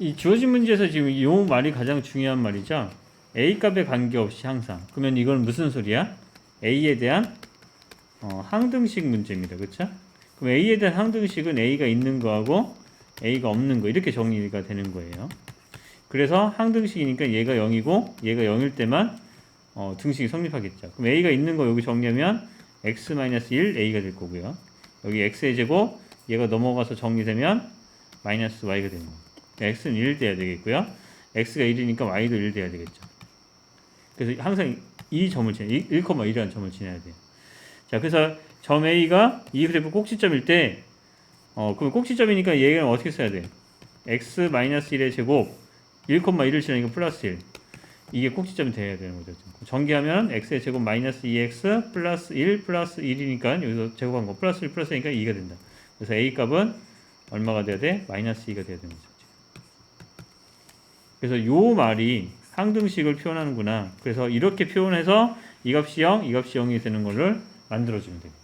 이 주어진 문제에서 지금 이 말이 가장 중요한 말이죠. a 값에 관계없이 항상. 그러면 이건 무슨 소리야? a에 대한 어, 항등식 문제입니다. 그렇죠? 그럼 a에 대한 항등식은 a가 있는 거하고 a가 없는 거 이렇게 정리가 되는 거예요. 그래서 항등식이니까 얘가 0이고 얘가 0일 때만 어, 등식이 성립하겠죠. 그럼 a가 있는 거 여기 정리하면 x-1 a가 될 거고요. 여기 x의 제곱 얘가 넘어가서 정리되면 마이너스 y가 되는 거예요. X는 1 돼야 되겠고요. x가 1이니까 y도 1 돼야 되겠죠. 그래서 항상 이 점을 지나 1,1이라는 점을 지나야 돼요. 자, 그래서 점 A가 이 그래프 꼭지점일 때 어, 그럼 꼭지점이니까 얘는 어떻게 써야 돼? x-1의 제곱 1,1을 지나니까 플러스 1. 이게 꼭지점이 돼야 되는 거죠. 전개하면 x의 제곱 마이너스 2x 플러스 1 플러스 1이니까 여기서 제곱한 거 플러스 1 플러스 1이니까 2가 된다. 그래서 a 값은 얼마가 돼야 돼? 마이너스 2가 돼야 되는 거죠. 그래서 요 말이 항등식을 표현하는구나. 그래서 이렇게 표현해서 이 값이 0, 이 값이 0이 되는 거를 만들어주면 돼요.